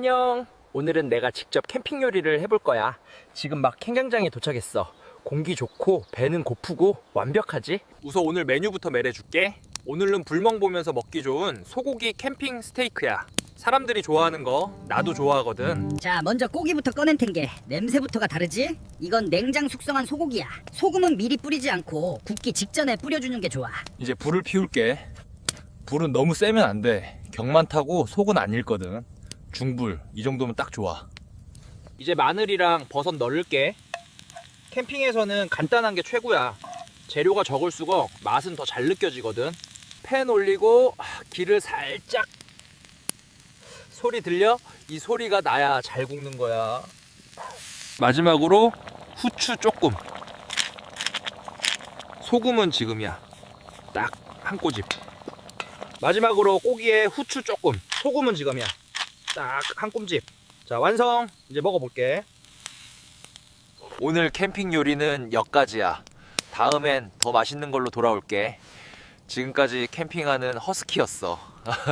안녕. 오늘은 내가 직접 캠핑 요리를 해볼 거야. 지금 막 캠경장에 도착했어. 공기 좋고 배는 고프고 완벽하지? 우선 오늘 메뉴부터 말해줄게. 오늘은 불멍 보면서 먹기 좋은 소고기 캠핑 스테이크야. 사람들이 좋아하는 거 나도 좋아하거든. 자, 먼저 고기부터 꺼낸 텐게 냄새부터가 다르지? 이건 냉장 숙성한 소고기야. 소금은 미리 뿌리지 않고 굽기 직전에 뿌려주는 게 좋아. 이제 불을 피울게. 불은 너무 세면 안 돼. 경만 타고 속은 안 익거든. 중불 이 정도면 딱 좋아. 이제 마늘이랑 버섯 넣을게. 캠핑에서는 간단한 게 최고야. 재료가 적을수록 맛은 더 잘 느껴지거든. 팬 올리고 아, 기를 살짝 소리 들려? 이 소리가 나야 잘 굽는 거야. 마지막으로 후추 조금. 소금은 지금이야. 딱 한 꼬집. 마지막으로 고기에 후추 조금. 소금은 지금이야. 딱 한 꼼집. 자 완성. 이제 먹어볼게. 오늘 캠핑 요리는 여기까지야. 다음엔 더 맛있는 걸로 돌아올게. 지금까지 캠핑하는 허스키였어.